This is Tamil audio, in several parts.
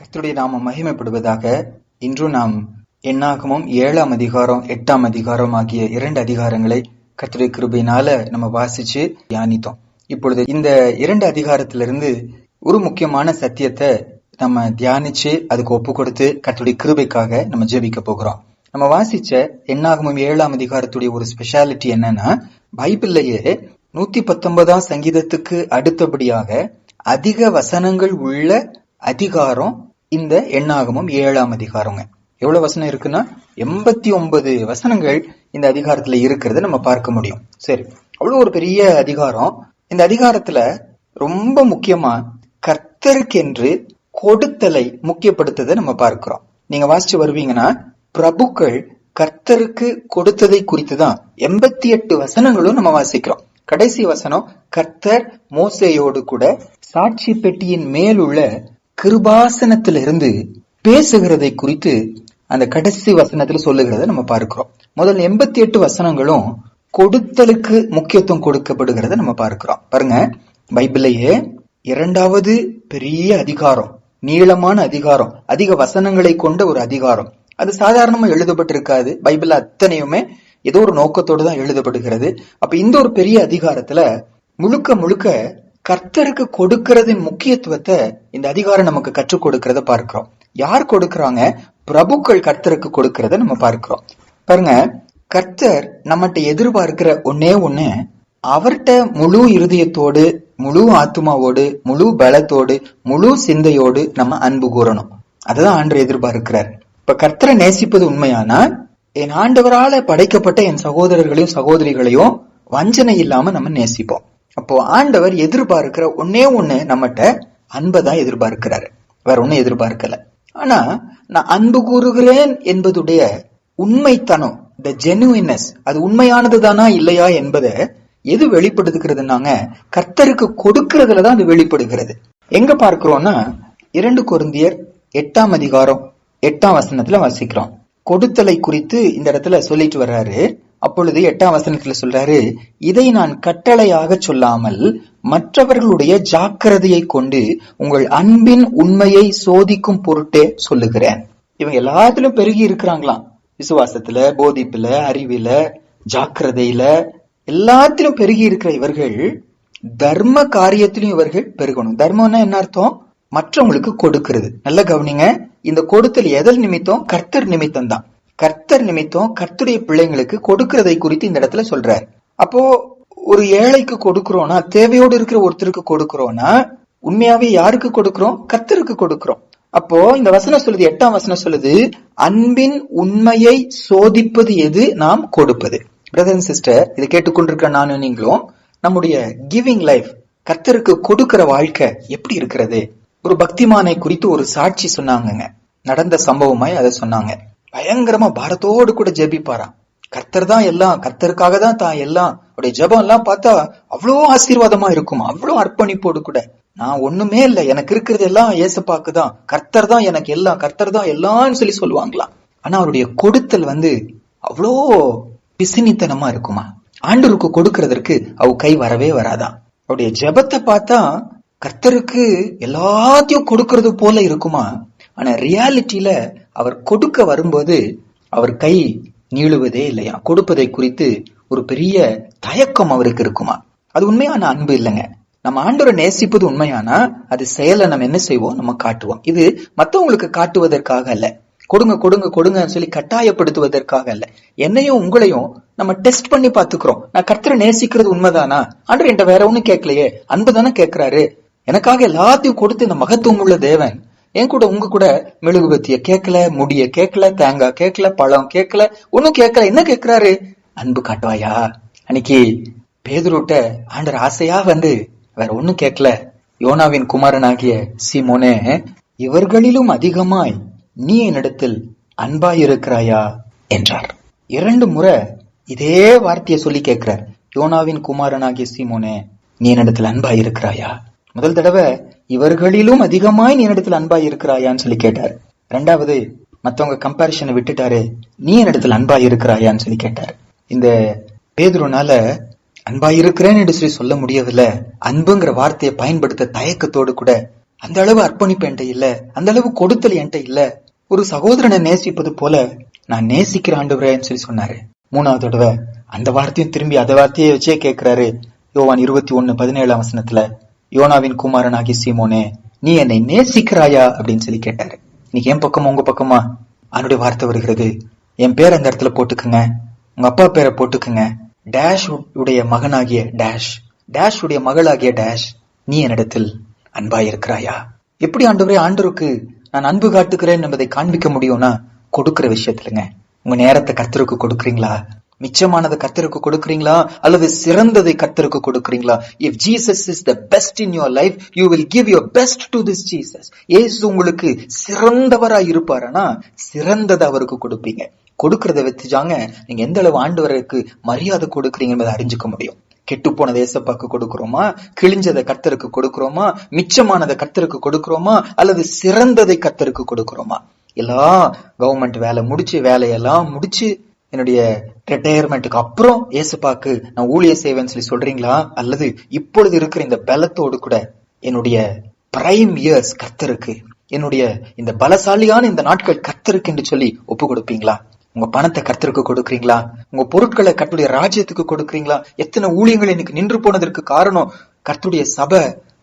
கர்த்தருடைய நாமம் மகிமைப்படுவதாக இன்று நாம் எண்ணாகமும் ஏழாம் அதிகாரம் எட்டாம் அதிகாரம் ஆகிய இரண்டு அதிகாரங்களை கர்த்தருடைய கிருபையினால நம்ம வாசிச்சு தியானித்தோம். இப்பொழுது இந்த இரண்டு அதிகாரத்திலிருந்து ஒரு முக்கியமான சத்தியத்தை நம்ம தியானிச்சு அதுக்கு ஒப்பு கொடுத்து கர்த்தருடைய கிருபைக்காக நம்ம ஜெபிக்க போகிறோம். நம்ம வாசிச்ச எண்ணாகமும் ஏழாம் அதிகாரத்துடைய ஒரு ஸ்பெஷாலிட்டி என்னன்னா பைபிள்லயே நூத்தி பத்தொன்பதாம் சங்கீதத்துக்கு அடுத்தபடியாக அதிக வசனங்கள் உள்ள அதிகாரம் இந்த எண்ணாகமும் ஏழாம் அதிகாரங்க. எவ்வளவு வசனம் இருக்குன்னா? எண்பத்தி ஒன்பது வசனங்கள் இந்த அதிகாரத்துல இருக்கிறத நம்ம பார்க்க முடியும். சரி அவ்வளவு ஒரு பெரிய அதிகாரம். இந்த அதிகாரத்துல ரொம்ப முக்கியமா கர்த்தருக்கென்று கொடுத்தலை முக்கியப்படுத்ததை நம்ம பார்க்கிறோம். நீங்க வாசிச்சு வருவீங்கன்னா பிரபுக்கள் கர்த்தருக்கு கொடுத்ததை குறித்து தான் எண்பத்தி எட்டு வசனங்களும் நம்ம வாசிக்கிறோம். கடைசி வசனம் கர்த்தர் மோசையோடு கூட சாட்சி பெட்டியின் மேலுள்ள கிருபாசனத்திலிருந்து பேசுகிறதை குறித்து அந்த கடைசி வசனத்துல சொல்லுகிறத நம்ம பார்க்கிறோம். முதல் எண்பத்தி எட்டு வசனங்களும் கொடுத்தலுக்கு முக்கியத்துவம் கொடுக்கப்படுகிறத நம்ம பார்க்கிறோம். பாருங்க. பைபிளையே இரண்டாவது பெரிய அதிகாரம் நீளமான அதிகாரம் அதிக வசனங்களை கொண்ட ஒரு அதிகாரம். அது சாதாரணமா எழுதப்பட்டிருக்காது. பைபிள் அத்தனையுமே ஏதோ ஒரு நோக்கத்தோடு தான் எழுதப்படுகிறது. அப்ப இந்த ஒரு பெரிய அதிகாரத்துல முழுக்க முழுக்க கர்த்தருக்கு கொடுக்கறதின் முக்கியத்துவத்தை இந்த அதிகாரம் நமக்கு கற்றுக் கொடுக்கறத பார்க்கிறோம். யார் கொடுக்கறாங்க? பிரபுக்கள் கர்த்தருக்கு கொடுக்கறத நம்ம பார்க்கிறோம். பாருங்க கர்த்தர் நம்மகிட்ட எதிர்பார்க்கிற ஒன்னே ஒண்ணு அவர்கிட்ட முழு இருதயத்தோடு முழு ஆத்மாவோடு முழு பலத்தோடு முழு சிந்தையோடு நம்ம அன்பு கூறணும். அதுதான் ஆண்டு எதிர்பார்க்கிறார். இப்ப கர்த்தரை நேசிப்பது உண்மையானா? என் ஆண்டவரால படைக்கப்பட்ட என் சகோதரர்களையும் சகோதரிகளையும் வஞ்சனை இல்லாம நம்ம நேசிப்போம். அப்போ ஆண்டவர் எதிர்பார்க்கிற ஒன்னே ஒண்ணு நம்மகிட்ட அன்பை தான் எதிர்பார்க்கிறாரு. வேற ஒண்ணும் எதிர்பார்க்கல. ஆனா நான் அன்பு கூறுகிறேன் என்பதுடைய உண்மைத்தனம் த ஜெனுவினஸ் அது உண்மையானது தானா இல்லையா என்பதை எது வெளிப்படுத்துகிறதுனாங்க கர்த்தருக்கு கொடுக்கறதுல தான் அது வெளிப்படுகிறது. எங்க பார்க்கிறோம்னா இரண்டு கொருந்தியர் எட்டாம் அதிகாரம் எட்டாம் வசனத்துல வாசிக்கிறோம். கொடுத்தலை குறித்து இந்த இடத்துல சொல்லிட்டு வர்றாரு. அப்பொழுது எட்டாம் வசனத்துல சொல்றாரு இதை நான் கட்டளையாக சொல்லாமல் மற்றவர்களுடைய ஜாக்கிரதையை கொண்டு உங்கள் அன்பின் உண்மையை சோதிக்கும் பொருட்டே சொல்லுகிறேன். இவங்க எல்லாத்திலும் பெருகி இருக்கிறாங்களாம். விசுவாசத்துல போதிப்புல அறிவில ஜாக்கிரதையில எல்லாத்திலும் பெருகி இருக்கிற இவர்கள் தர்ம காரியத்திலும் இவர்கள் பெருகணும். தர்மம்னா என்ன அர்த்தம்? மற்றவங்களுக்கு கொடுக்கிறது. நல்ல கவனிங்க. இந்த கொடுத்தல் எதல் நிமித்தம்? கர்த்தர் நிமித்தம் தான் கர்த்தர் நிமித்தம் கர்த்துடைய பிள்ளைங்களுக்கு கொடுக்கறதை குறித்து இந்த இடத்துல சொல்றாரு. அப்போ ஒரு ஏழைக்கு கொடுக்கிறோம்னா தேவையோடு இருக்கிற ஒருத்தருக்கு கொடுக்கிறோம்னா உண்மையாவே யாருக்கு கொடுக்கிறோம்? கர்த்தருக்கு கொடுக்கிறோம். அப்போ இந்த வசனம் சொல்லுது எட்டாம் வசனம் சொல்லுது அன்பின் உண்மையை சோதிப்பது எது? நாம் கொடுப்பது. பிரதர் அண்ட் சிஸ்டர் இதை கேட்டுக்கொண்டிருக்கிற நானும் நீங்களும் நம்முடைய கிவிங் லைஃப் கர்த்தருக்கு கொடுக்கிற வாழ்க்கை எப்படி இருக்கிறது? ஒரு பக்திமானை குறித்து ஒரு சாட்சி சொன்னாங்கங்க. நடந்த சம்பவமாய் அதை சொன்னாங்க. பயங்கரமா பாரத்தோடு கூட ஜெபிப்பாராம். கர்த்தர் தான் எல்லாம் கர்த்தருக்காக தான் தான் எல்லாம். அவருடைய ஜெபம் எல்லாம் பார்த்தா அவ்வளோ ஆசீர்வாதமா இருக்கும் அவ்வளோ அர்ப்பணிப்போடு கூட. நான் ஒண்ணுமே இல்லை எனக்கு இருக்கிறது எல்லாம் ஏசப்பாக்கு தான். கர்த்தர் தான் எனக்கு எல்லாம் கர்த்தர் தான் எல்லாம்னு சொல்லி சொல்லுவாங்களாம். ஆனா அவருடைய கொடுத்தல் வந்து அவ்வளோ பிசினித்தனமா இருக்குமா? ஆண்டவருக்கு கொடுக்கறதற்கு அவ கை வரவே வராதான் அவருடைய ஜெபத்தை பார்த்தா கர்த்தருக்கு எல்லாத்தையும் கொடுக்கறது போல இருக்குமா? ஆனா ரியாலிட்டியில அவர் கொடுக்க வரும்போது அவர் கை நீளுவதே இல்லையா? கொடுப்பதை குறித்து ஒரு பெரிய தயக்கம் அவருக்கு இருக்குமா? அது உண்மையான அன்பு இல்லைங்க. நம்ம ஆண்டவரை நேசிப்பது உண்மையானா? அது செயலை நம்ம என்ன செய்வோம்? நம்ம காட்டுவோம். இது மத்தவங்களுக்கு காட்டுவதற்காக அல்ல. கொடுங்க கொடுங்க கொடுங்கன்னு சொல்லி கட்டாயப்படுத்துவதற்காக அல்ல. என்னையும் உங்களையும் நம்ம டெஸ்ட் பண்ணி பாத்துக்கிறோம் நான் கர்த்தரை நேசிக்கிறது உண்மைதானா? ஆண்டர் என்கிட்ட வேற ஒண்ணும் கேட்கலையே. அன்பு தானே கேட்கிறாரு. எனக்காக எல்லாத்தையும் கொடுத்து இந்த மகத்துவம் உள்ள தேவன் என் கூட உங்க கூட மெழுகுபத்திய கேட்கல முடிய கேட்கல தேங்காய் கேட்கல பழம் கேட்கல ஒன்னும் கேட்கல என்ன கேட்கிறாரு அன்பு காட்டுவாயா? அன்னைக்கு பேதுருட்ட ஆண்டர் ஆசையா வந்து வேற ஒண்ணும் கேட்கல யோனாவின் குமாரனாகிய சீமோனே இவர்களிலும் அதிகமாய் நீ என்னிடத்தில் அன்பாயிருக்கிறாயா? என்றார். இரண்டு முறை இதே வார்த்தையை சொல்லி கேட்கிறார் யோனாவின் குமாரனாகிய சீமோனே நீ என்னிடத்தில் அன்பாயிருக்கிறாயா? முதல் தடவை இவர்களிலும் அதிகமாய் நீ என்னிடத்தில் அன்பாய் இருக்கிறாயான்னு சொல்லி கேட்டார். ரெண்டாவது மத்தவங்க கம்பாரிசனை விட்டுட்டாரு நீ என்னிடத்தில் அன்பாய் இருக்கிறாயான்னு சொல்லி கேட்டார். இந்த பேதுருனால அன்பா இருக்கிறேன்னு சொல்லி சொல்ல முடியவில்லை. அன்புங்கிற வார்த்தையை பயன்படுத்த தயக்கத்தோடு கூட அந்த அளவு அர்ப்பணிப்பு என்கிட்ட இல்ல அந்த அளவு கொடுத்தல் என்கிட்ட இல்ல. ஒரு சகோதரனை நேசிப்பது போல நான் நேசிக்கிற ஆண்டவரேன்னு சொல்லி சொன்னாரு. மூணாவது தடவை அந்த வார்த்தையும் திரும்பி அந்த வார்த்தையை வச்சே கேட்கிறாரு. யோவான் இருபத்தி ஒன்னு பதினேழாம் வசனத்துல யோனாவின் குமாரனாகி சீமோனே நீ என்னை நேசிக்கிறாயா? அப்படின்னு சொல்லி கேட்டாரு. நீங்க என் பக்கமா உங்க பக்கமா? அவனுடைய வார்த்தை வருகிறது. என் பேர் அந்த இடத்துல போட்டுக்குங்க. உங்க அப்பா பேரை போட்டுக்குங்க. டேஷ் உடைய மகனாகிய டேஷ். டேஷ் உடைய மகளாகிய டேஷ் நீ என்னிடத்தில் அன்பா இருக்கிறாயா? எப்படி ஆண்டவரே ஆண்டவருக்கு நான் அன்பு காட்டுகிறேன் என்பதை காண்பிக்க முடியும்னா கொடுக்கிற விஷயத்துலங்க. உங்க நேரத்தை கர்த்தருக்கு கொடுக்குறீங்களா? மிச்சமானதை கத்தருக்கு கொடுக்கறீங்களா? அல்லது சிறந்ததை கத்தருக்கு கொடுக்கறீங்களா? If Jesus is the best in your life you will give your best to this Jesus Yesu உங்களுக்கு சிறந்தவரா இருப்பாருன்னா சிறந்ததை அவருக்கு கொடுப்பீங்க. கொடுக்கறத வச்சுச்சாங்க நீங்க எந்த அளவு ஆண்டவருக்கு மரியாதை கொடுக்குறீங்க அறிஞ்சுக்க முடியும். கெட்டு போன தேசப்பாக்கு கொடுக்கிறோமா? கிழிஞ்சதை கத்தருக்கு கொடுக்கிறோமா? மிச்சமானதை கத்தருக்கு கொடுக்கிறோமா? அல்லது சிறந்ததை கத்தருக்கு கொடுக்கிறோமா? எல்லாம் கவர்மெண்ட் வேலை முடிச்சு வேலையெல்லாம் முடிச்சு என்னுடைய ரிட்டையர்மெண்ட்டுக்கு அப்புறம் ஏசுப்பாக்கு நான் ஊழிய செய்வேன்னு சொல்லி சொல்றீங்களா? அல்லது இப்பொழுது இருக்கிற இந்த பலத்தோடு கூட என்னுடைய பிரைம் இயர்ஸ் கர்த்தருக்கு என்னுடைய இந்த பலசாலியான இந்த நாட்கள் கர்த்தருக்கு என்று சொல்லி ஒப்பு கொடுப்பீங்களா? உங்க பணத்தை கர்த்தருக்கு கொடுக்குறீங்களா? உங்க பொருட்களை கர்த்துடைய ராஜ்யத்துக்கு கொடுக்குறீங்களா? எத்தனை ஊழியங்கள் இன்னைக்கு நின்று போனதற்கு காரணம் கர்த்துடைய சபை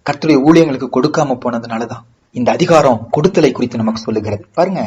கர்த்துடைய ஊழியங்களுக்கு கொடுக்காம போனதுனாலதான். இந்த அதிகாரம் கொடுத்தலை குறித்து நமக்கு சொல்லுகிறது. பாருங்க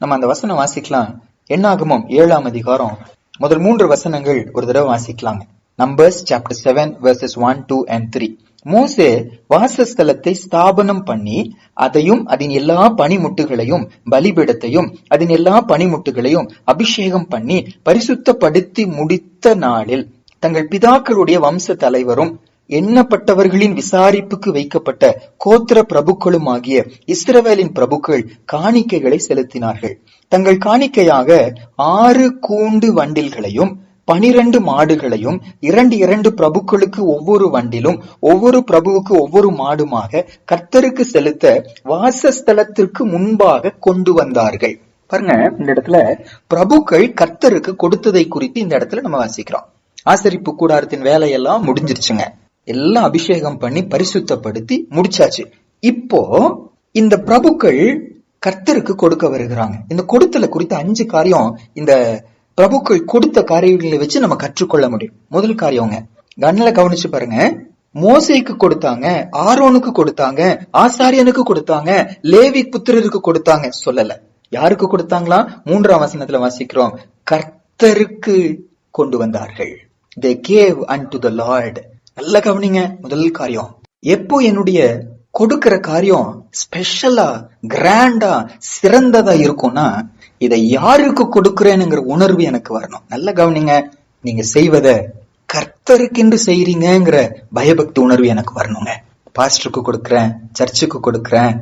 நம்ம அந்த வசனம் வாசிக்கலாம். என்னாகமும் ஏழாம் அதிகாரம். முதல் மூன்று வசனங்கள் ஒரு தடவை வாசிக்கலாங்க. Numbers chapter seven verses one two and three மோசே வாசஸ்தலத்தை ஸ்தாபனம் பண்ணி அதையும் அதன் எல்லா பனிமுட்டுகளையும் பலிபீடத்தையும் அதன் எல்லா பனிமுட்டுகளையும் அபிஷேகம் பண்ணி பரிசுத்தப்படுத்தி முடித்த நாளில் தங்கள் பிதாக்களுடைய வம்ச தலைவரும் எண்ணப்பட்டவர்களின் விசாரிப்புக்கு வைக்கப்பட்ட கோத்திர பிரபுக்களும் ஆகிய இஸ்ரவேலின் பிரபுக்கள் காணிக்கைகளை செலுத்தினார்கள். தங்கள் காணிக்கையாக ஆறு கூண்டு வண்டில்களையும் பனிரெண்டு மாடுகளையும் இரண்டு இரண்டு பிரபுக்களுக்கு ஒவ்வொரு வண்டிலும் ஒவ்வொரு பிரபுவுக்கு ஒவ்வொரு மாடுமாக கர்த்தருக்கு செலுத்த வாசஸ்தலத்திற்கு முன்பாக கொண்டு வந்தார்கள். பாருங்க இந்த இடத்துல பிரபுக்கள் கர்த்தருக்கு கொடுத்ததை குறித்து இந்த இடத்துல நம்ம வாசிக்கிறோம். ஆசரிப்பு கூடாரத்தின் வேலையெல்லாம் முடிஞ்சிருச்சுங்க. எல்லாம் அபிஷேகம் பண்ணி பரிசுத்தப்படுத்தி முடிச்சாச்சு. இப்போ இந்த பிரபுக்கள் கர்த்தருக்கு கொடுக்க வருகிறாங்க. இந்த கொடுத்தல குறித்த அஞ்சு காரியம் இந்த பிரபுக்கள் கொடுத்த காரியங்களை வச்சு நம்ம கற்றுக்கொள்ள முடியும். முதல் காரியங்க கண்ணில் கவனிச்சு பாருங்க. மோசைக்கு கொடுத்தாங்க ஆரோனுக்கு கொடுத்தாங்க ஆசாரியனுக்கு கொடுத்தாங்க லேவி புத்திரருக்கு கொடுத்தாங்க. சொல்லல. யாருக்கு கொடுத்தாங்களா? மூன்றாம் வசனத்துல வாசிக்கிறோம். கர்த்தருக்கு கொண்டு வந்தார்கள். They gave and to the Lord நல்ல கவனிங்க முதல் காரியம். எப்போ என்னுடைய கொடுக்கிற காரியம் ஸ்பெஷலா கிராண்டா சிறந்ததா இருக்கும்னா இதை யாருக்கு கொடுக்கிறேனுங்கிற உணர்வு எனக்கு வரணும். நல்ல கவனிங்க நீங்க செய்வத கர்த்தருக்கென்று செய்றீங்கிற பயபக்தி உணர்வு எனக்கு வரணுங்க. பாஸ்டருக்கு கொடுக்குறேன் சர்ச்சுக்கு கொடுக்குறேன்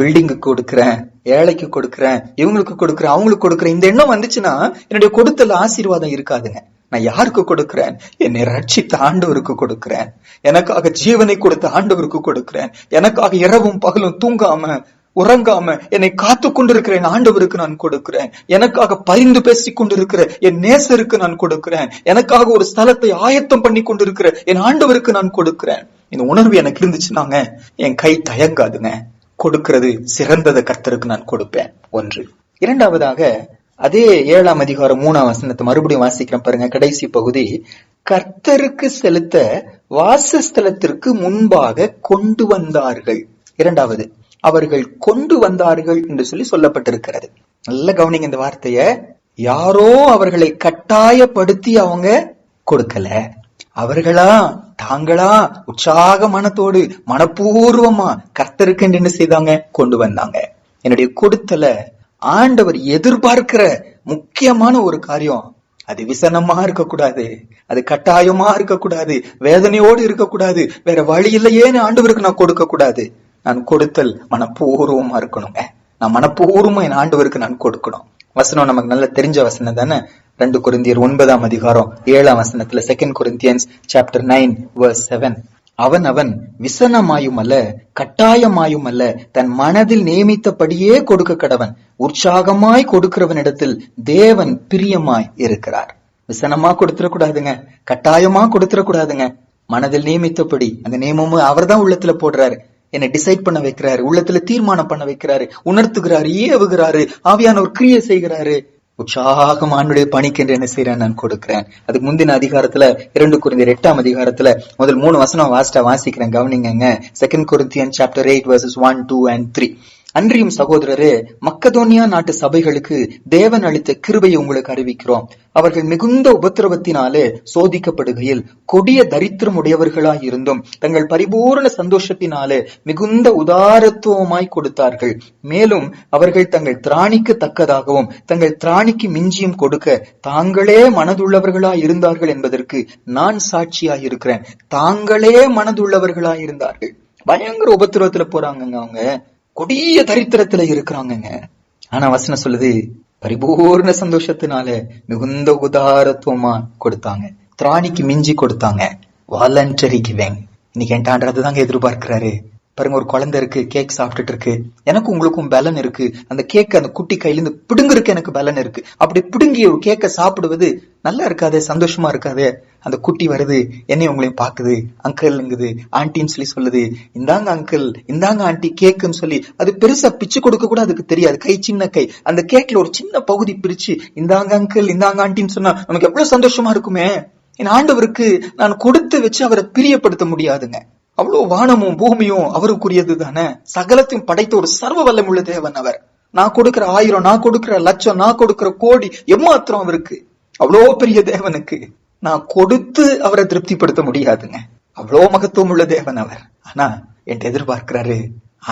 பில்டிங்குக்கு கொடுக்குறேன் ஏழைக்கு கொடுக்குறேன் இவங்களுக்கு கொடுக்குறேன் அவங்களுக்கு கொடுக்குறேன். இந்த எண்ணம் வந்துச்சுன்னா என்னுடைய கொடுத்தல ஆசீர்வாதம் இருக்காதுங்க. நான் யாருக்கு கொடுக்கிறேன்? என்னை ரட்சித்த ஆண்டவருக்கு கொடுக்கிறேன். எனக்காக ஜீவனை கொடுத்த ஆண்டவருக்கு கொடுக்கிறேன். எனக்காக இரவும் பகலும் தூங்காம உறங்காம என்னை காத்து கொண்டிருக்கிறேன் ஆண்டவருக்கு நான் கொடுக்கிறேன். எனக்காக பரிந்து பேசிக் கொண்டிருக்கிற என் நேசருக்கு நான் கொடுக்கிறேன். எனக்காக ஒரு ஸ்தலத்தை ஆயத்தம் பண்ணி கொண்டிருக்கிற என் ஆண்டவருக்கு நான் கொடுக்கிறேன். இந்த உணர்வு எனக்கு இருந்துச்சுன்னாங்க என் கை தயங்காதுங்க. கொடுக்கிறது சிறந்ததை கர்த்தருக்கு நான் கொடுப்பேன். ஒன்று. இரண்டாவதாக அதே ஏழாம் அதிகாரம் மூணாம் வசனத்தை மறுபடியும் வாசிக்கிறேன் பாருங்க. கடைசி பகுதி. கர்த்தருக்கு செலுத்த வாசஸ்தலத்திற்கு முன்பாக கொண்டு வந்தார்கள். இரண்டாவது அவர்கள் கொண்டு வந்தார்கள் என்று சொல்லி சொல்லப்பட்டிருக்கிறது. நல்ல கவனிங்க இந்த வார்த்தைய. யாரோ அவர்களை கட்டாயப்படுத்தி அவங்க கொடுக்கல. அவர்களா தாங்களா உற்சாக மனத்தோடு மனப்பூர்வமா கர்த்தருக்கு என்ன செய்தாங்க கொண்டு வந்தாங்க. என்னுடைய கொடுத்தல ஆண்டவர் எதிர்பார்க்கிற முக்கியமான ஒரு காரியம் அது விசனமா இருக்கக்கூடாது அது கட்டாயமா இருக்கக்கூடாது வேதனையோடு இருக்கக்கூடாது வேற வழி இல்லையேன்னு ஆண்டவருக்கு நான் கொடுக்க கூடாது நான் கொடுத்தல் மனப்பூர்வமா இருக்கணுங்க. நான் மனப்பூர்வமா என் ஆண்டவருக்கு நான் கொடுக்கணும். வசனம் நமக்கு நல்லா தெரிஞ்ச வசனம் தானே? ரெண்டு குருந்தியர் ஒன்பதாம் அதிகாரம் ஏழாம் வசனத்துல second Corinthians chapter nine verse seven அவன் அவன் விசனமாயும் அல்ல கட்டாயமாயும் அல்ல தன் மனதில் நியமித்தபடியே கொடுக்க கடவன். உற்சாகமாய் கொடுக்கிறவனிடத்தில் தேவன் பிரியமாய் இருக்கிறார். விசனமா கொடுத்துடக்கூடாதுங்க. கட்டாயமா கொடுத்துடக்கூடாதுங்க. மனதில் நியமித்தபடி அந்த நியமமும் அவர் தான் உள்ளத்துல போடுறாரு. என்னை டிசைட் பண்ண வைக்கிறாரு உள்ளத்துல தீர்மானம் பண்ண வைக்கிறாரு உணர்த்துகிறாரு ஏவுகிறாரு ஆவியானவர் கிரியை செய்கிறாரு. உற்சாகம் ஆண்டுடைய பணிக்கென்று என்ன செய்யறேன் நான் கொடுக்கிறேன். அதுக்கு முந்தின அதிகாரத்துல இரண்டு குருந்தியர் எட்டாம் அதிகாரத்துல முதல் மூணு வசனம் வாசிட்டா வாசிக்கிறேன் கவனிங்க second Corinthian chapter eight verses one two and three அன்றியும் சகோதரரே மக்கதோனியா நாட்டு சபைகளுக்கு தேவன் அளித்த கிருபையை உங்களுக்கு அறிவிக்கிறோம். அவர்கள் மிகுந்த உபத்திரவத்தினாலே சோதிக்கப்படுகையில் கொடிய தரித்திரம் உடையவர்களாய் இருந்தும் தங்கள் பரிபூர்ண சந்தோஷத்தினாலே மிகுந்த உதாரத்துவமாய் கொடுத்தார்கள். மேலும் அவர்கள் தங்கள் திராணிக்கு தக்கதாகவும் தங்கள் திராணிக்கு மிஞ்சியும் கொடுக்க தாங்களே மனதுள்ளவர்களாய் இருந்தார்கள் என்பதற்கு நான் சாட்சியாய் இருக்கிறேன் தாங்களே மனதுள்ளவர்களாய் இருந்தார்கள். பயங்கர உபத்திரவத்துல போறாங்கங்க அவங்க. கொடிய தரித்திரத்துல இருக்கிறாங்கங்க. ஆனா வசனம் சொல்லுது பரிபூர்ண சந்தோஷத்தினால மிகுந்த உதாரத்துவமா கொடுத்தாங்க. திராணிக்கு மிஞ்சி கொடுத்தாங்க. வாலண்டரி கிவிங் இன்னைக்கு என்டான்றது தாங்க எதிர்பார்க்கிறாரு. பாருங்க ஒரு குழந்தை இருக்கு கேக் சாப்பிட்டுட்டு இருக்கு. எனக்கு உங்களுக்கும் பலன் இருக்கு. அந்த கேக் அந்த குட்டி கையில இருந்து பிடுங்குறதுக்கு எனக்கு பலன் இருக்கு. அப்படி பிடுங்கி கேக்கை சாப்பிடுவது நல்லா இருக்காதே சந்தோஷமா இருக்காதே? அந்த குட்டி வருது என்னை உங்களையும் பாக்குது அங்கிள்ங்குது ஆண்டின்னு சொல்லி சொல்லுது. இந்தாங்க அங்கிள் இந்தாங்க ஆண்டி கேக்குன்னு சொல்லி. அது பெருசா பிச்சு கொடுக்க கூட அதுக்கு தெரியாது. கை சின்ன கை. அந்த கேக்ல ஒரு சின்ன பகுதி பிரிச்சு இந்தாங்க அங்கிள் இந்தாங்க ஆண்டின்னு சொன்னா நமக்கு எவ்வளவு சந்தோஷமா இருக்குமே? என் ஆண்டவருக்கு நான் கொடுத்து வச்சு அவரை பிரியப்படுத்த முடியாதுங்க. அவ்வளவு வானமும் பூமியும் அவருக்குரியது தானே? சகலத்தையும் படைத்த ஒரு சர்வ வல்லமுள்ள தேவன் அவர். நான் கொடுக்கிற ஆயிரம் நான் கொடுக்கிற லட்சம் நான் கொடுக்கிற கோடி எம்மாத்திரம் அவருக்கு. அவ்வளோ பெரிய தேவனுக்கு. நான் கொடுத்து அவரை திருப்திப்படுத்த முடியாதுங்க. அவ்வளோ மகத்துவம் உள்ள தேவன் அவர். ஆனா என்கிட்ட எதிர்பார்க்கிறாரு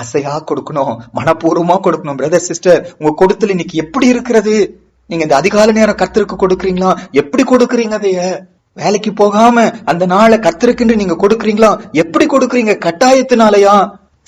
ஆசையா கொடுக்கணும் மனப்பூர்வமா கொடுக்கணும் பிரதர் சிஸ்டர் உங்க கொடுத்தல் இன்னைக்கு எப்படி இருக்கிறது? நீங்க இந்த அதிகால நேரம் கர்த்தருக்கு கொடுக்கறீங்களா? எப்படி கொடுக்குறீங்க அதைய? வேலைக்கு போகாம அந்த நாளை கத்திருக்குன்னு நீங்க கொடுக்குறீங்களா? எப்படி கொடுக்குறீங்க? கட்டாயத்தினாலயா?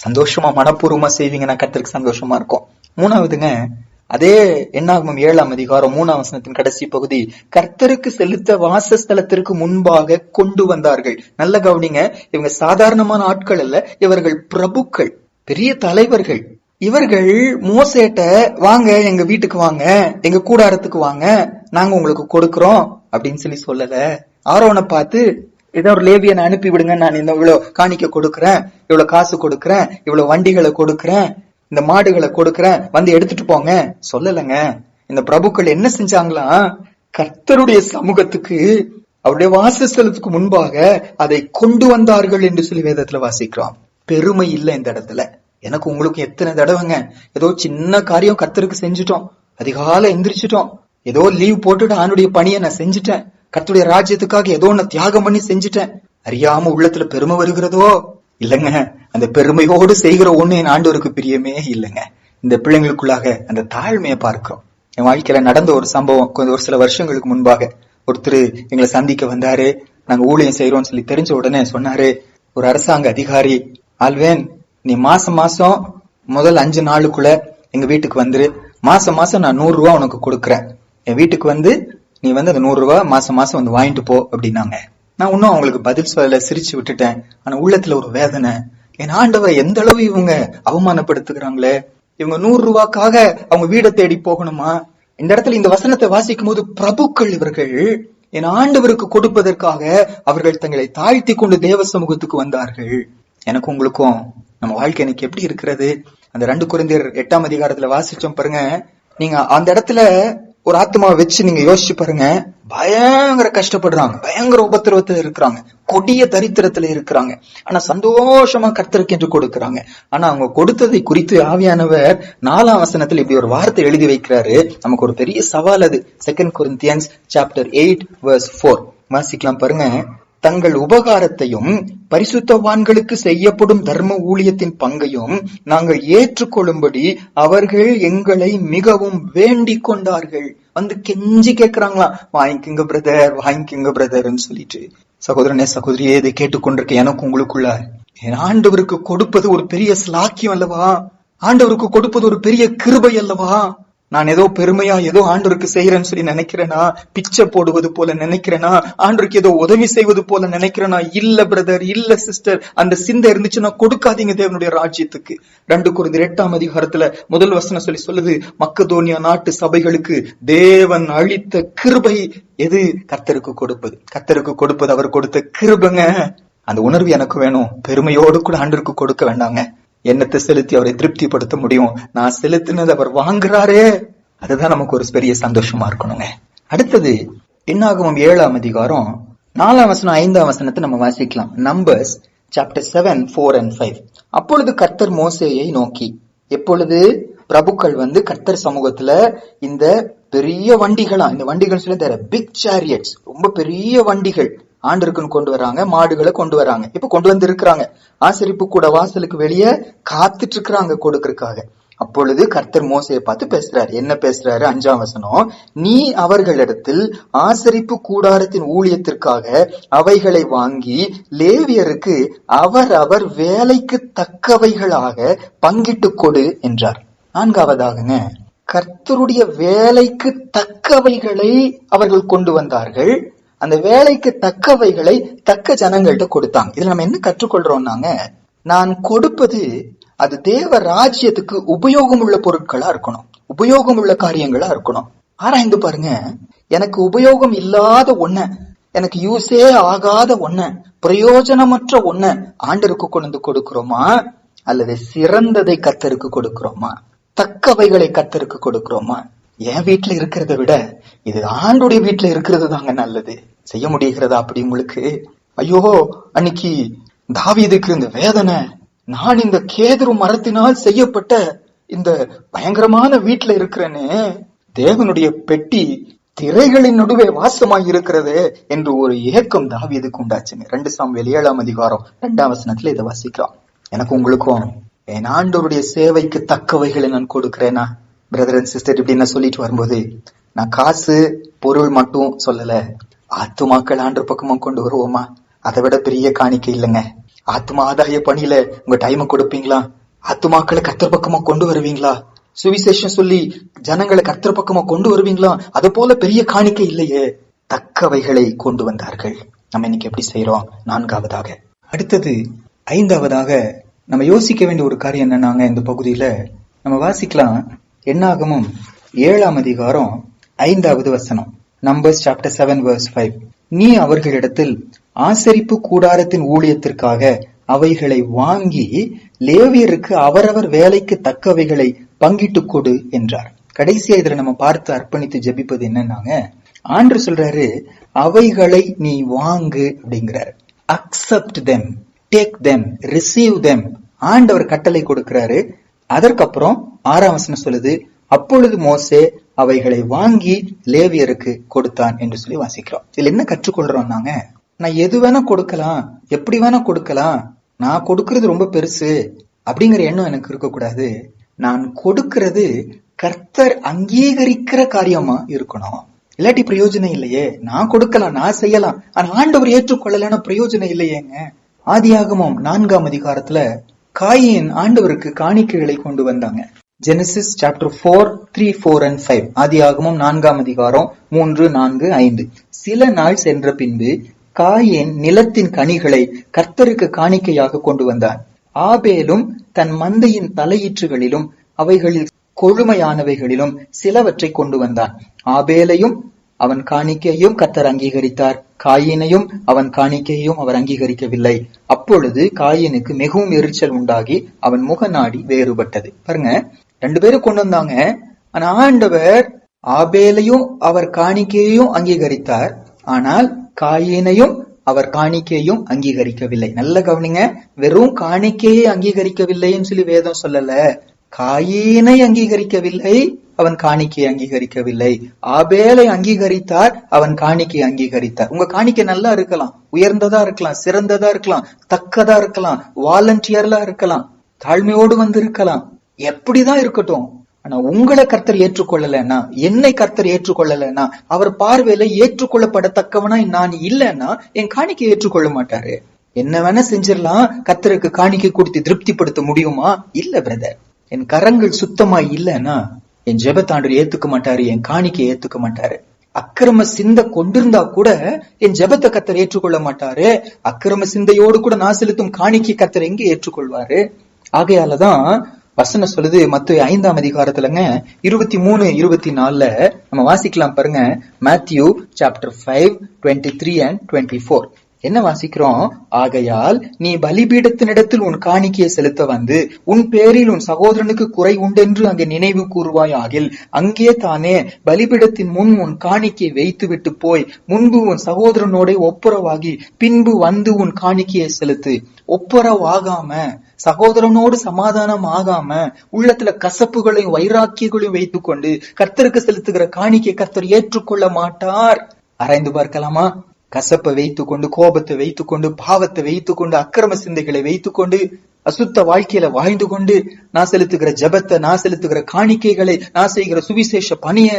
சந்தோஷமா மனப்பூர்வமா செய்வீங்கன்னா கர்த்தருக்கு சந்தோஷமா இருக்கும். மூணாவதுங்க அதே என்னாகும்? ஏழாம் அதிகாரம் மூணாம் வசனத்தின் கடைசி பகுதி. கர்த்தருக்கு செலுத்த வாசஸ்தலத்திற்கு முன்பாக கொண்டு வந்தார்கள். நல்ல கவனிங்க இவங்க சாதாரணமான ஆட்கள் அல்ல இவர்கள் பிரபுக்கள் பெரிய தலைவர்கள். இவர்கள் மோசேட்ட வாங்க எங்க வீட்டுக்கு வாங்க எங்க கூடாரத்துக்கு வாங்க நாங்க உங்களுக்கு கொடுக்கறோம் அப்படின்னு சொல்லி சொல்லல. ஆரோனை பார்த்து ஏதோ ஒரு லேவியனை அனுப்பி விடுங்க நான் இந்த இவ்வளவு காணிக்க கொடுக்குறேன் இவ்வளவு காசு கொடுக்குறேன் இவ்வளவு வண்டிகளை கொடுக்குறேன் இந்த மாடுகளை கொடுக்குறேன் வந்து எடுத்துட்டு போங்க. சொல்லலைங்க. இந்த பிரபுக்கள் என்ன செஞ்சாங்களா? கர்த்தருடைய சமூகத்துக்கு அவருடைய வாசஸ்தலத்துக்கு முன்பாக அதை கொண்டு வந்தார்கள் என்று சொல்லி வேதத்துல வாசிக்கிறோம். பெருமை இல்லை இந்த இடத்துல. எனக்கு உங்களுக்கு எத்தனை தடவைங்க? ஏதோ சின்ன காரியம் கர்த்தருக்கு செஞ்சுட்டோம். அதிகாலை எந்திரிச்சிட்டோம். ஏதோ லீவ் போட்டுட்டு ஆணுடைய பணியை நான் செஞ்சுட்டேன். கத்துடைய ராஜ்யத்துக்காக ஏதோ ஒன்னு தியாகம் பண்ணி செஞ்சுட்டேன். அறியாம உள்ளத்துல பெருமை வருகிறதோ? இல்லைங்க. அந்த பெருமையோடு செய்கிற ஒண்ணு என் ஆண்டவருக்கு பிரியமே இல்லைங்க. இந்த பிள்ளைங்களுக்குள்ளாக அந்த தாழ்மையை பார்க்கிறோம். என் வாழ்க்கையில நடந்த ஒரு சம்பவம் கொஞ்சம் ஒரு சில வருஷங்களுக்கு முன்பாக. ஒருத்தர் எங்களை சந்திக்க வந்தாரு. நாங்க ஊழியம் செய்யறோம்னு சொல்லி தெரிஞ்ச உடனே சொன்னாரு ஒரு அரசாங்க அதிகாரி ஆல்வேன் நீ மாசம் மாசம் முதல் அஞ்சு நாளுக்குள்ள எங்க வீட்டுக்கு வந்துரு. மாசம் மாசம் நான் நூறு ரூபா உனக்கு கொடுக்கறேன். என் வீட்டுக்கு வந்து நீ வந்து அந்த நூறு ரூபா மாசம் மாசம் வந்து வாங்கிட்டு போ அப்படின்னாங்க. நான் இன்னும் அவங்களுக்கு பதில் சொல்லல சிரிச்சு விட்டுட்டேன். ஆனா உள்ளத்துல ஒரு வேதனை. என் ஆண்டவரை எந்த அளவு இவங்க அவமானப்படுத்துகிறாங்களே? இவங்க நூறு ரூபாக்காக அவங்க வீடை தேடி போகணுமா? இந்த இடத்துல இந்த வசனத்தை வாசிக்கும் போது பிரபுக்கள் இவர்கள் என் ஆண்டவருக்கு கொடுப்பதற்காக அவர்கள் தங்களை தாழ்த்தி கொண்டு தேவ சமூகத்துக்கு வந்தார்கள். எனக்கும் உங்களுக்கும் நம்ம வாழ்க்கை எனக்கு எப்படி இருக்கிறது? அந்த ரெண்டு குழந்தையர் எட்டாம் அதிகாரத்துல வாசிச்சோம் பாருங்க. நீங்க அந்த இடத்துல ஒரு ஆத்மாவை வச்சு நீங்க யோசிச்சு பாருங்க. பயங்கர கஷ்டப்படுறாங்க. பயங்கர உபத்திரவத்துல இருக்கிறாங்க. கொடிய தரித்திரத்துல இருக்கிறாங்க. ஆனா சந்தோஷமா கர்த்தருக்கு என்று ஆனா அவங்க கொடுத்ததை குறித்து ஆவியானவர் நாலாம் வசனத்துல இப்படி ஒரு வார்த்தை எழுதி வைக்கிறாரு. நமக்கு ஒரு பெரிய சவால் அது. Second Corinthians chapter eight verse four வாசிக்கலாம் பாருங்க. தங்கள் உபகாரத்தையும் பரிசுத்தவான்களுக்கு செய்யப்படும் தர்ம ஊழியத்தின் பங்கையும் நாங்கள் ஏற்றுக்கொள்ளும்படி அவர்கள் எங்களை மிகவும் வேண்டிக் கொண்டார்கள். வந்து கெஞ்சி கேட்கிறாங்களா வாங்கிக்கங்க பிரதர் வாங்கிக்கங்க பிரதர்ன்னு சொல்லிட்டு. சகோதரனே சகோதரியே இதை கேட்டுக்கொண்டிருக்க எனக்கு உங்களுக்குள்ள. என் ஆண்டவருக்கு கொடுப்பது ஒரு பெரிய ஸ்லாக்கியம் அல்லவா? ஆண்டவருக்கு கொடுப்பது ஒரு பெரிய கிருபை அல்லவா? நான் ஏதோ பெருமையா ஏதோ ஆண்டருக்கு செய்யறேன்னு சொல்லி நினைக்கிறேனா? பிச்சை போடுவது போல நினைக்கிறேனா? ஆண்டவருக்கு ஏதோ உதவி செய்வது போல நினைக்கிறேனா? இல்ல பிரதர் இல்ல சிஸ்டர் அந்த சிந்தை இருந்துச்சுன்னா கொடுக்காதீங்க தேவனுடைய ராஜ்யத்துக்கு. ரெண்டு குருதி எட்டாம் அதிகாரத்துல முதல் வசனம் சொல்லி சொல்லுது மக்கதோனியா நாட்டு சபைகளுக்கு தேவன் அளித்த கிருபை எது? கர்த்தருக்கு கொடுப்பது. கர்த்தருக்கு கொடுப்பது அவர் கொடுத்த கிருபங்க. அந்த உணர்வு எனக்கு வேணும். பெருமையோடு கூட ஆண்டருக்கு கொடுக்க வேண்டாங்க. எண்ணத்தை செலுத்தி அவரை திருப்திப்படுத்த முடியும்? நான் செலுத்தினது அவர் வாங்குறாரே. அதுதான் நமக்கு ஒரு பெரிய சந்தோஷமா இருக்கணுங்க அடுத்தது என்னாகும் ஏழாம் அதிகாரம் நாலாம் வசனம் ஐந்தாம் வசனத்தை நம்ம வாசிக்கலாம். Numbers chapter seven four and five. அப்பொழுது கர்த்தர் மோசேயை நோக்கி எப்பொழுது பிரபுக்கள் வந்து கர்த்தர் சமூகத்துல இந்த பெரிய வண்டிகளா இந்த வண்டிகள் சொல்லி தர பிக் சேரியட்ஸ் ரொம்ப பெரிய வண்டிகள். ஆண்டிற்குன்னு கொண்டு வராங்க மாடுகளை கொண்டு வராங்க. இப்ப கொண்டு வந்து இருக்கிறாங்க ஆசரிப்பு கூட வாசலுக்கு வெளியே காத்துட்டு இருக்கிறாங்க கொடுக்கறதுக்காக. அப்பொழுது கர்த்தர் மோசையை பார்த்து பேசுறாரு. என்ன பேசுறாரு? அஞ்சாம் வசனம். நீ அவர்களிடத்தில் ஆசரிப்பு கூடாரத்தின் ஊழியத்திற்காக அவைகளை வாங்கி லேவியருக்கு அவர் அவர் வேலைக்கு தக்கவைகளாக பங்கிட்டு கொடு என்றார். நான்காவதாகங்க கர்த்தருடைய வேலைக்கு தக்கவைகளை அவர்கள் கொண்டு வந்தார்கள். அந்த வேலைக்கு தக்கவைகளை தக்க ஜனங்கள்ட்ட கொடுத்தாங்க. இதுல நம்ம என்ன கற்றுக்கொள்றோம்னாங்க நான் கொடுப்பது அது தேவ ராஜ்யத்துக்கு உபயோகம் உள்ள பொருட்களா இருக்கணும். உபயோகம் உள்ள காரியங்களா இருக்கணும். ஆராய்ந்து பாருங்க. எனக்கு உபயோகம் இல்லாத ஒண்ண எனக்கு யூஸே ஆகாத ஒன்ன பிரயோஜனமற்ற ஒண்ண ஆண்டருக்கு கொண்டு வந்து கொடுக்கிறோமா? அல்லது சிறந்ததை கத்தருக்கு கொடுக்கிறோமா? தக்கவைகளை கத்தருக்கு கொடுக்கிறோமா? என் வீட்டுல இருக்கிறத விட இது ஆண்டுடைய வீட்டுல இருக்கிறது தாங்க நல்லது. செய்ய முடிகிறதா அப்படி உங்களுக்கு? ஐயோ அன்னைக்கு தாவீதுக்கு இந்த வேதனை நான் இந்த கேதுரு மரத்தினால் செய்யப்பட்ட இந்த பயங்கரமான வீட்டுல இருக்கிறேன்னு தேவனுடைய பெட்டி திரைகளின் நடுவே வாசமாய் இருக்கிறது என்று ஒரு ஏக்கம் தாவியதுக்கு உண்டாச்சுங்க. ரெண்டு சாம் ஏழாம் அதிகாரம் ரெண்டாம் வசனத்துல இதை வாசிக்கலாம் எனக்கு உங்களுக்கும் என் ஆண்டோருடைய சேவைக்கு தக்கவைகளை நான் கொடுக்கிறேனா? பிரதர் அண்ட் சிஸ்டர் இப்படின்னு சொல்லிட்டு வரும்போது நான் காசு பொருள் மட்டும் சொல்லல. ஆத்துமாக்கள் ஆண்டு பக்கமா கொண்டு வருவோமா? அதை விட பெரிய காணிக்கை இல்லைங்க. ஆத்மா ஆதாய பணியில உங்க டைமை கொடுப்பீங்களா? ஆத்துமாக்களை கத்தர் பக்கமா கொண்டு வருவீங்களா? சுவிசேஷம் சொல்லி ஜனங்களை கத்தர் பக்கமா கொண்டு வருவீங்களா? அது போல பெரிய காணிக்கை இல்லையே. தக்கவைகளை கொண்டு வந்தார்கள். நம்ம இன்னைக்கு எப்படி செய்யறோம் நான்காவதாக. அடுத்தது ஐந்தாவதாக நம்ம யோசிக்க வேண்டிய ஒரு காரியம் என்னன்னாங்க? இந்த பகுதியில நம்ம வாசிக்கலாம். என்னாகமும் ஏழாம் அதிகாரம் ஐந்தாவது வசனம். Numbers chapter seven verse five நீ அவர்களிடத்தில் ஆசரிப்பு கூடாரத்தின் ஊழியத்திற்காக அவைகளை வாங்கி லேவியருக்கு அவரவர் வேலைக்கு தக்கவைகளை பங்கிட்டு கொடு என்றார். கடைசியா இதுல நம்ம பார்த்து அர்ப்பணித்து ஜபிப்பது என்னன்னாங்க? ஆண்டு சொல்றாரு அவைகளை நீ வாங்கு அப்படிங்கிறார். Accept them take them receive them ஆண்டவர் கட்டளை கொடுக்கிறாரு. அதற்கப்புறம் ஆறாம் வசனம் சொல்லுது அப்பொழுது மோசே அவைகளை வாங்கி லேவியருக்கு கொடுத்தான் என்று சொல்லி வாசிக்கிறோம். இதுல என்ன கற்றுக்கொள்றோம் நாங்க? நான் எது வேணா கொடுக்கலாம் எப்படி வேணா கொடுக்கலாம் நான் கொடுக்கறது ரொம்ப பெருசு அப்படிங்கிற எண்ணம் எனக்கு இருக்கக்கூடாது. நான் கொடுக்கிறது கர்த்தர் அங்கீகரிக்கிற காரியமா இருக்கணும். இல்லாட்டி பிரயோஜனம் இல்லையே. நான் கொடுக்கலாம் நான் செய்யலாம். ஆனா ஆண்டவர் ஏற்றுக்கொள்ளலன்னா பிரயோஜனம் இல்லையேங்க. ஆதியாகமும் நான்காம் அதிகாரத்துல காயின் ஆண்டவருக்கு காணிக்கைகளை கொண்டு வந்தாங்க. Genesis chapter four three four and five ஆதியாகமும் நான்காம் அதிகாரம் மூன்று நான்கு ஐந்து. சில நாள் சென்ற பின்பு காயின் நிலத்தின் கனிகளை கர்த்தருக்கு காணிக்கையாக கொண்டு வந்தான். ஆபேலும் தன் மந்தையின் தலையீற்றுகளிலும் அவைகளில் கொழுமையானவைகளிலும் சிலவற்றை கொண்டு வந்தான். ஆபேலையும் அவன் காணிக்கையும் கர்த்தர் அங்கீகரித்தார். காயினையும் அவன் காணிக்கையும் அவர் அங்கீகரிக்கவில்லை. அப்பொழுது காயினுக்கு மிகவும் எரிச்சல் உண்டாகி அவன் முகநாடி வேறுபட்டது. பாருங்க ரெண்டு பேரும் கொண்டு வந்தாங்க. ஆனா ஆண்டவர் ஆபேலையும் அவர் காணிக்கையையும் அங்கீகரித்தார். ஆனால் காயினையும் அவர் காணிக்கையும் அங்கீகரிக்கவில்லை. நல்ல கவனிங்க வெறும் காணிக்கையை அங்கீகரிக்கவில்லைன்னு சொல்லி வேதம் சொல்லல. காயினை அங்கீகரிக்கவில்லை அவன் காணிக்கையை அங்கீகரிக்கவில்லை. ஆபேலை அங்கீகரித்தார் அவன் காணிக்கையை அங்கீகரித்தார். உங்க காணிக்கை நல்லா இருக்கலாம் உயர்ந்ததா இருக்கலாம் சிறந்ததா இருக்கலாம் தக்கதா இருக்கலாம் வாலண்டியர்லா இருக்கலாம் தாழ்மையோடு வந்திருக்கலாம். எப்படிதான் இருக்கட்டும். ஆனா உங்களை கர்த்தர் ஏற்றுக்கொள்ளலைன்னா என்னை கர்த்தர் ஏற்றுக்கொள்ளலைன்னா அவர் பார்வையில ஏற்றுக்கொள்ளப்படத்தக்கவனா நான் இல்லைன்னா என் காணிக்கை ஏற்றுக்கொள்ள மாட்டாரு. என்ன வேணா செஞ்சிடலாம். கர்த்தருக்கு காணிக்கை கொடுத்து திருப்திப்படுத்த முடியுமா? இல்ல பிரதர் என் கரங்கள் சுத்தமா இல்லைன்னா என் ஜெபத்தாண்டர் ஏத்துக்க மாட்டாரு என் காணிக்கை ஏத்துக்க மாட்டாரு. அக்கிரம சிந்த கொண்டிருந்தா கூட என் ஜெபத்தை கத்தர் ஏற்றுக்கொள்ள மாட்டாரு. அக்கிரம சிந்தையோடு கூட நான் செலுத்தும் காணிக்கை கத்தர் எங்க ஏற்றுக்கொள்வாரு? ஆகையாலதான் வசனம் சொல்லுது மத்திய ஐந்தாம் அதிகாரத்துலங்க இருபத்தி மூணு இருபத்தி நாலுல நம்ம வாசிக்கலாம் பாருங்க. Matthew chapter five twenty three and twenty four என்ன வாசிக்கிறோம்? ஆகையால் நீ பலிபீடத்தினிடத்தில் உன் காணிக்கையை செலுத்த வந்து உன் பேரில் உன் சகோதரனுக்கு குறை உண்டென்று அங்கே நினைவு கூறுவாயாகில் அங்கே தானே பலிபீடத்தின் முன் உன் காணிக்கையை வைத்துவிட்டு போய் முன்பு உன் சகோதரனோட ஒப்புரவாகி பின்பு வந்து உன் காணிக்கையை செலுத்து. ஒப்புரவாகாம சகோதரனோடு சமாதானம் ஆகாம உள்ளத்துல கசப்புகளையும் வைராக்கியங்களையும் வைத்துக்கொண்டு கர்த்தருக்கு செலுத்துகிற காணிக்கை கர்த்தர் ஏற்றுக்கொள்ள மாட்டார். ஆராய்ந்து பார்க்கலாமா? கசப்பை வைத்துக்கொண்டு கோபத்தை வைத்துக்கொண்டு பாவத்தை வைத்துக்கொண்டு அக்கிரம சிந்தைகளை வைத்துக்கொண்டு அசுத்த வாழ்க்கையில வாழ்ந்து கொண்டு நான் செலுத்துகிற ஜெபத்தை நான் செலுத்துகிற காணிக்கைகளை நான் செய்கிற சுவிசேஷ பணிய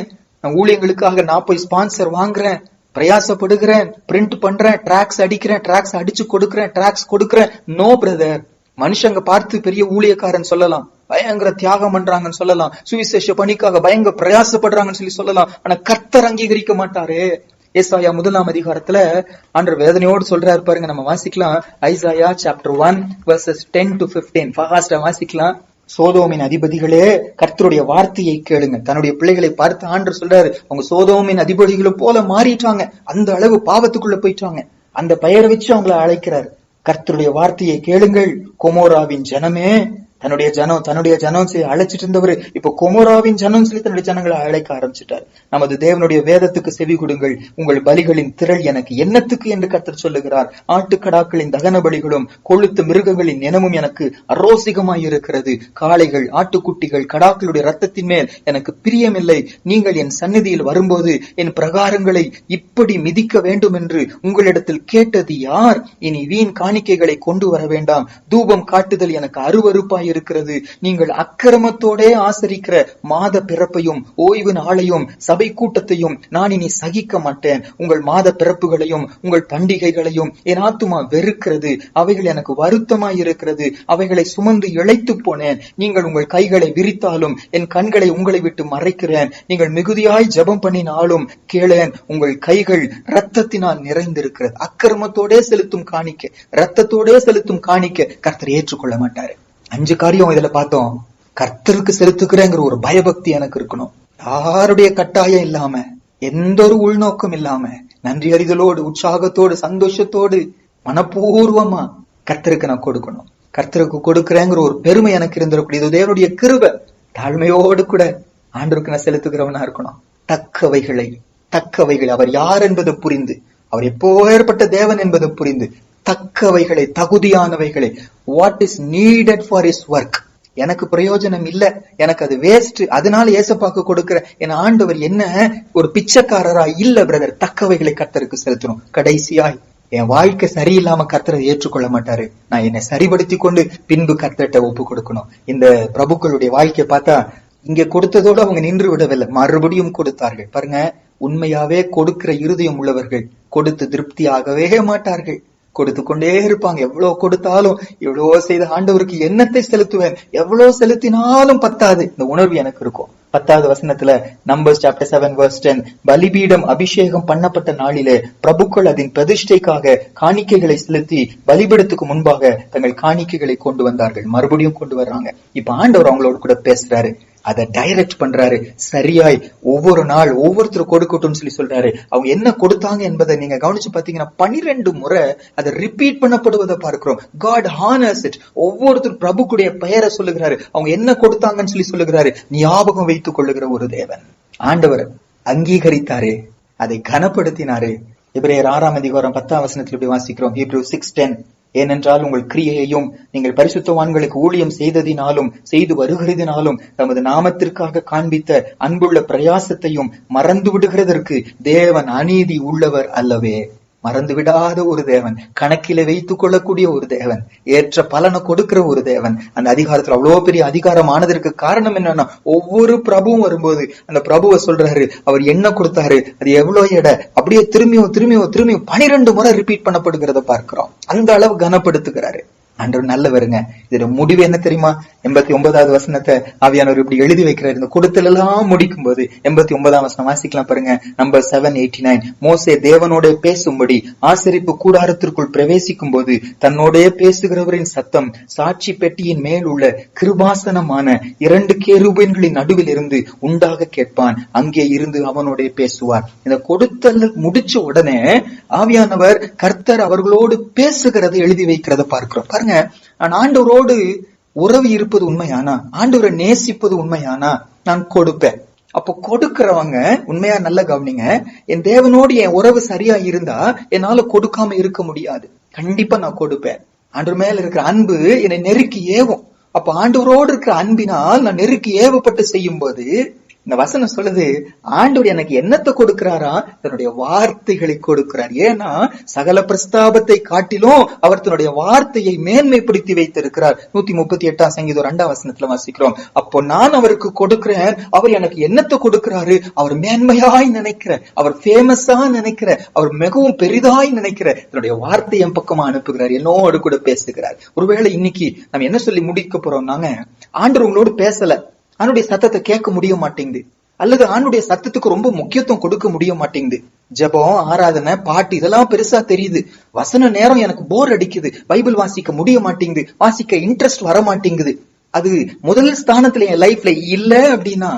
நான் ஊழியங்களுக்காக நான் போய் ஸ்பான்சர் வாங்குறேன் பிரயாசப்படுகிறேன் பிரிண்ட் பண்றேன் ட்ராக்ஸ் அடிக்கிறேன் டிராக்ஸ் அடிச்சு கொடுக்கிறேன் டிராக்ஸ் கொடுக்கிறேன். நோ பிரதர் மனுஷங்க பார்த்து பெரிய ஊழியக்காரன் சொல்லலாம். பயங்கர தியாகம் பண்றாங்கன்னு சொல்லலாம். சுவிசேஷ பணிக்காக பயங்கர பிரயாசப்படுறாங்கன்னு சொல்லி சொல்லலாம். ஆனா கர்த்தர் அங்கீகரிக்க மாட்டாரு. ஏசாயா முதலாம் அதிகாரத்துல அன்று வேதனையோடு சொல்றாரு பாருங்க. நம்ம வாசிக்கலாம். Isaiah chapter one verses ten to fifteen ஃபாஸ்டா வாசிக்கலாம். சோதோமின் அதிபதிகளே கர்த்தருடைய வார்த்தையை கேளுங்க. தன்னுடைய பிள்ளைகளை பார்த்து ஆண்டு சொல்றாரு. அவங்க சோதோமின் அதிபதிகளை போல மாறிட்டாங்க. அந்த அளவு பாவத்துக்குள்ள போயிட்டாங்க. அந்த பெயரை வச்சு அவங்கள அழைக்கிறாரு. கர்த்தருடைய வார்த்தையை கேளுங்கள். கொமோராவின் ஜனமே தன்னுடைய ஜனம் தன்னுடைய ஜனம் சொல்லி அழைச்சிட்டு இருந்தவர் இப்ப கொமோராவின் ஜனம் சொல்லி தன்னுடைய ஜனங்களை அழைக்க ஆரம்பிச்சிட்டார். நமது தேவனுடைய வேதத்துக்கு செவி கொடுங்கள். உங்கள் பலிகளின் திரள் எனக்கு என்னத்துக்கு என்று கத்தர் சொல்லுகிறார். ஆட்டுக்கடாக்களின் தகன பலிகளும் கொழுத்து மிருகங்களின் நினமும் எனக்கு அரோசிகமாய் இருக்கிறது காளைகள் ஆட்டுக்குட்டிகள் கடாக்களுடைய ரத்தத்தின் மேல் எனக்கு பிரியமில்லை. நீங்கள் என் சந்நிதியில் வரும்போது என் பிரகாரங்களை இப்படி மிதிக்க வேண்டும் என்று உங்களிடத்தில் கேட்டது யார்? இனி வீண் காணிக்கைகளை கொண்டு வர வேண்டாம். தூபம் காட்டுதல் எனக்கு அருவறுப்பாய் இருக்கிறது. நீங்கள் அக்கிரமத்தோடே ஆசரிக்கிற மாத பிறப்பையும் ஓய்வு நாளையும் சபை கூட்டத்தையும் நான் இனி சகிக்க மாட்டேன். உங்கள் மாத பிறப்புகளையும் உங்கள் பண்டிகைகளையும் என் ஆத்துமா வெறுக்கிறது. அவைகள் எனக்கு வருத்தமாய் இருக்கிறது. அவைகளை சுமந்து இழைத்து போனேன். நீங்கள் உங்கள் கைகளை விரித்தாலும் என் கண்களை உங்களை விட்டு மறைக்கிறேன். நீங்கள் மிகுதியாய் ஜபம் பண்ணினாலும் கேளேன் உங்கள் கைகள் ரத்தத்தினால் நிறைந்திருக்கிறது. அக்கிரமத்தோடே செலுத்தும் காணிக்க ரத்தத்தோடே செலுத்தும் காணிக்க கர்த்தர் ஏற்றுக்கொள்ள மாட்டாரு. அஞ்சு காரியம் இதுல பார்த்தோம். கர்த்தருக்கு செலுத்துக்கிறேங்கிற ஒரு பயபக்தி எனக்கு இருக்கணும். யாருடைய கட்டாயம் இல்லாம எந்த ஒரு உள்நோக்கம் இல்லாம நன்றி அறிதலோடு உற்சாகத்தோடு சந்தோஷத்தோடு மனப்பூர்வமா கர்த்தருக்கு நான் கொடுக்கணும். கர்த்தருக்கு கொடுக்கிறேங்கிற ஒரு பெருமை எனக்கு இருந்திருக்கணும். தேவனுடைய கிருபை. தாழ்மையோடு கூட ஆண்டருக்கு நான் செலுத்துகிறவனா இருக்கணும். தக்கவைகளை தக்கவைகளை அவர் யார் என்பது புரிந்து அவர் எப்போ ஏற்பட்ட தேவன் என்பது புரிந்து தக்கவைகளை தகுதியானவைகளை. What is needed for is work எனக்கு பிரயோஜனம் இல்ல. எனக்கு அது வேஸ்ட் அதனால ஏசப்பாக்கு கொடுக்கிற என் ஆண்டவர் என்ன ஒரு பிச்சைக்காரரா இல்ல பிரதர் தக்கவைகளை கர்த்தருக்கு செலுத்தணும். கடைசியாய் என் வாழ்க்கை சரியில்லாம கர்த்தரை ஏற்றுக்கொள்ள மாட்டாரு. நான் என்னை சரிபடுத்தி கொண்டு பின்பு கர்த்தர்ட்ட ஒப்பு கொடுக்கணும். இந்த பிரபுக்களுடைய வாழ்க்கையை பார்த்தா இங்க கொடுத்ததோடு அவங்க நின்று விடவில்லை. மறுபடியும் கொடுத்தார்கள். பாருங்க உண்மையாவே கொடுக்கிற இருதயம் உள்ளவர்கள் கொடுத்து திருப்தியாகவே மாட்டார்கள். கொடுத்து கொண்டே இருப்பாங்க. எவ்வளவு கொடுத்தாலும் எவ்வளவோ செய்த ஆண்டவருக்கு எண்ணத்தை செலுத்துவேன்? எவ்வளவு செலுத்தினாலும் பத்தாது. இந்த உணர்வு எனக்கு இருக்கும். பத்தாவது வசனத்துல Numbers chapter seven verse ten பலிபீடம் அபிஷேகம் பண்ணப்பட்ட நாளிலே பிரபுக்கள் அதன் பிரதிஷ்டைக்காக காணிக்கைகளை செலுத்தி பலிபீடத்துக்கு முன்பாக தங்கள் காணிக்கைகளை கொண்டு வந்தார்கள். மறுபடியும் கொண்டு வர்றாங்க. இப்ப ஆண்டவர் அவங்களோட கூட பேசுறாரு. அதை டைரக்ட் பண்றாரு. சரியாய் ஒவ்வொரு நாள் ஒவ்வொருத்தர் கொடுக்கட்டும் சொல்லி சொல்றாரு. அவங்க என்ன கொடுத்தாங்க என்பதை நீங்க கவனிச்சு பாத்தீங்கன்னா பனிரெண்டு முறை அதை ரிப்பீட் பண்ணப்படுவதை பார்க்கிறோம். காட் ஹானர்ஸ் இட் ஒவ்வொருத்தர் பிரபுக்குடைய பெயரை சொல்லுகிறாரு. அவங்க என்ன கொடுத்தாங்கன்னு சொல்லி சொல்லுகிறாரு. ஞாபகம் வைத்துக் கொள்ளுகிற ஒரு தேவன். ஆண்டவர் அங்கீகரித்தாரு. அதை கனப்படுத்தினாரு. இப்ரேயர் ஆறாம் அதிகாரம் பத்தாம் வசனத்தில் இப்படி வாசிக்கிறோம். ஹீப்ரூ சிக்ஸ் டென் ஏனென்றால் உங்கள் கிரியையையும் நீங்கள் பரிசுத்தவான்களுக்கு ஊழியம் செய்ததினாலும் செய்து வருகிறதினாலும் தமது நாமத்திற்காக காண்பித்த அன்புள்ள பிரயாசத்தையும் மறந்து விடுகிறதற்கு தேவன் அநீதி உள்ளவர் அல்லவே. மறந்து விடாத ஒரு தேவன் கணக்கில வைத்துக் கொள்ளக்கூடிய ஒரு தேவன் ஏற்ற பலனை கொடுக்கிற ஒரு தேவன். அந்த அதிகாரத்துல அவ்வளவு பெரிய அதிகாரம் ஆனதற்கு காரணம் என்னன்னா ஒவ்வொரு பிரபுவும் வரும்போது அந்த பிரபுவை சொல்றாரு அவர் என்ன கொடுத்தாரு அது எவ்வளவு எடை அப்படியே திரும்பியும் திரும்பியும் திரும்பியும் பனிரெண்டு முறை ரிப்பீட் பண்ணப்படுகிறத பார்க்கிறோம். அந்த அளவு கனப்படுத்துகிறாரு. ஆண்டவர் நல்லவருங்க. இதோட முடிவு என்ன தெரியுமா? எண்பத்தி ஒன்பதாவது வசனத்தை ஆவியானவர் இப்படி எழுதி வைக்கிறார். இந்த கொடுத்தல் எல்லாம் முடிக்கும் போது எண்பத்தி ஒன்பதாம் வசனம் வாசிக்கலாம் பாருங்க. நம்பர் செவன் எயிட்டி நைன் மோசே தேவனோட பேசும்படி ஆசரிப்பு கூடாரத்திற்குள் பிரவேசிக்கும் போது தன்னோடே பேசுகிறவரின் சத்தம் சாட்சி பெட்டியின் மேல் உள்ள கிருபாசனமான இரண்டு கேருபீன்களின் நடுவில் இருந்து உண்டாக கேட்பான். அங்கே இருந்து அவனோட பேசுவார். இந்த கொடுத்தல் முடிச்ச உடனே ஆவியானவர் கர்த்தர் அவர்களோடு பேசுகிறதை எழுதி வைக்கிறத பார்க்கிறோம். பாருங்க நான் ஆண்டவரோடு உறவு இருப்பது உண்மையானா? ஆண்டவரை நேசிப்பது உண்மையானா? நான் கொடுப்பேன். அப்போ கொடுக்கிறவங்க உண்மையா நல்ல கவனிங்க என் தேவனோடு என் உறவு சரியா இருந்தா என்னால கொடுக்காம இருக்க முடியாது. கண்டிப்பா நான் கொடுப்பேன். ஆண்டவர் மேல இருக்கிற அன்பு என்னை நெருக்கி ஏவும். அப்ப ஆண்டவரோடு இருக்கிற அன்பினால் நான் நெருக்கி ஏவப்பட்டு செய்யும் போது இந்த வசனம் சொல்லுது ஆண்டவர் எனக்கு என்னத்தை கொடுக்கிறாரா? தன்னுடைய வார்த்தைகளை கொடுக்கிறார். ஏன்னா சகல பிரஸ்தாபத்தை காட்டிலும் அவர் தன்னுடைய வார்த்தையை மேன்மைப்படுத்தி வைத்திருக்கிறார். நூத்தி முப்பத்தி எட்டாம் சங்கீதம் ரெண்டாம் வசனத்துல வாசிக்கிறோம். அப்போ நான் அவருக்கு கொடுக்கிறேன் அவர் எனக்கு என்னத்தை கொடுக்கிறாரு? அவர் மேன்மையாய் நினைக்கிற அவர் ஃபேமஸா நினைக்கிற அவர் மிகவும் பெரிதாய் நினைக்கிற தன்னுடைய வார்த்தை என் பக்கமா அனுப்புகிறார். என்னோடு கூட பேசுகிறார். ஒருவேளை இன்னைக்கு நம்ம என்ன சொல்லி முடிக்க போறோம்னாங்க? ஆண்டவர் உங்களோடு பேசல. ஆணுடைய சத்தத்தை கேட்க முடிய மாட்டேங்குது. அல்லது ஆணுடைய சத்தத்துக்கு ரொம்ப முக்கியத்துவம் கொடுக்க முடிய மாட்டேங்குது. ஜெபம் ஆராதனை பாட்டு இதெல்லாம் பெருசா தெரியுது. வசன நேரம் எனக்கு போர் அடிக்குது. பைபிள் வாசிக்க முடிய மாட்டேங்குது. வாசிக்க இன்ட்ரெஸ்ட் வர மாட்டேங்குது. அது முதல் ஸ்தானத்துல என் லைஃப்ல இல்ல அப்படின்னா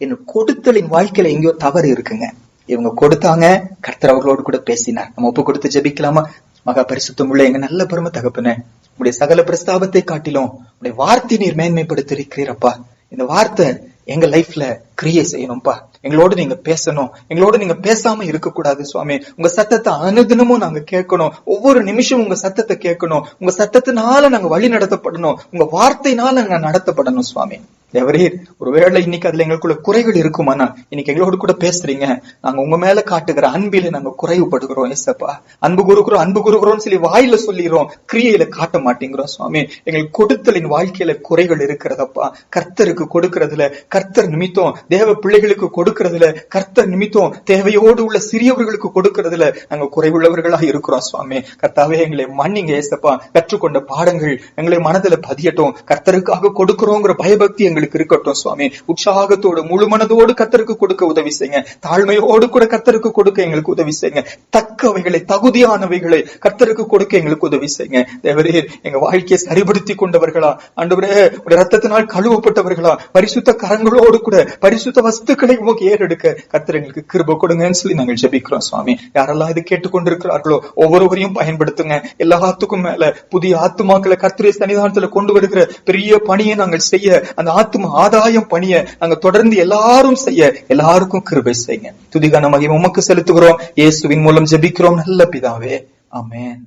என் கொடுத்தலின் வாழ்க்கையில எங்கேயோ தவறு இருக்குங்க. இவங்க கொடுத்தாங்க கர்த்தர் அவர்களோடு கூட பேசினார். நம்ம ஒப்பு கொடுத்து ஜெபிக்கலாமா? மகா பரிசுத்தம் உள்ள எங்க நல்ல பெருமை தகப்பன உடைய சகல பிரஸ்தாபத்தை காட்டிலும் உடைய வார்த்தை நீர் மேன்மைப்படுத்திருக்கிறீரப்பா இந்த வார்த்தை எங்க லைஃப்ல கிரியை செய்யணும்ப்பா எங்களோட நீங்க பேசணும். எங்களோட நீங்க பேசாம இருக்கக்கூடாது சுவாமி. உங்க சத்தத்தை அனுதினமும் நாங்க கேட்கணும். ஒவ்வொரு நிமிஷமும் உங்க சத்தத்தை கேட்கணும். உங்க சத்தத்தினால நாங்க வழி நடத்தப்படணும். உங்க வார்த்தையினால நாங்க நடத்தப்படணும் சுவாமி. எவரீர் ஒருவேளை இன்னைக்கு அதுல எங்களுக்குள்ள குறைகள் இருக்குமானா? இன்னைக்கு எங்களோட கூட பேசுறீங்க. நாங்க உங்க மேல காட்டுகிற அன்பில நாங்க குறைவுபடுகிறோம் ஏசப்பா. அன்பு குறுக்குறோம் அன்பு குறுக்குறோம்னு சொல்லி வாயில சொல்லிடுறோம். கிரியையில காட்ட மாட்டேங்கிறோம் சுவாமி. எங்களுக்கு கொடுத்தலின் வாழ்க்கையில குறைகள் இருக்கிறதப்பா. கர்த்தருக்கு கொடுக்கறதுல கர்த்தர் நிமித்தம் தேவ பிள்ளைகளுக்கு கொடுக்கறதுல கர்த்தர் நிமித்தம் தேவையோடு உள்ள சிறியவர்களுக்கு கொடுக்கறதுல நாங்க குறைவுள்ளவர்களாக இருக்கிறோம் சுவாமி. கர்த்தாவே எங்களை மன்னிங்க ஏசப்பா. கற்றுக்கொண்ட பாடங்கள் எங்களை மனதுல பதியட்டும். கர்த்தருக்காக கொடுக்கிறோங்கிற பயபக்தி எங்களுக்கு இருக்கட்டும் சுவாமி. உற்சாகத்தோடு முழு மனதோடு கர்த்தருக்கு கொடுக்க உதவி செய்யுங்க. தாழ்மையோடு கூட கர்த்தருக்கு கொடுக்க எங்களுக்கு உதவி செய்யுங்க. தக்கவைகளை தகுதியானவைகளை கர்த்தருக்கு கொடுக்க எங்களுக்கு உதவி செய்யுங்க. தேவரே எங்க வாழ்க்கையை சரிபடுத்தி கொண்டவர்களா? ஆண்டவரே ரத்தத்தினால் கழுவப்பட்டவர்களா? பரிசுத்த கரங்களோடு கூட பரிசுத்த வஸ்துக்களை உமக்கு ஏறெடுக்க கர்த்தர் எங்களுக்கு கிருப கொடுங்கன்னு சொல்லி நாங்கள் ஜெபிக்கிறோம் சுவாமி. யாரெல்லாம் இது கேட்டுக்கொண்டிருக்கிறார்களோ ஒவ்வொருவரையும் பயன்படுத்துங்க. எல்லாத்துக்கும் மேல புதிய ஆத்துமாக்களை கர்த்தரை சன்னிதானத்துல கொண்டு வருகிற பெரிய பணியை நாங்கள் செய்ய அந்த ஆத்தும ஆதாயம் பணியை நாங்க தொடர்ந்து எல்லாரும் செய்ய எல்லாருக்கும் கிருபை செய்யுங்க. துதிகான மகிமை உமக்கு செலுத்துகிறோம். இயேசுவின் மூலம் ஜெபிக்கிறோம். நல்ல பிதாவே. அமேன்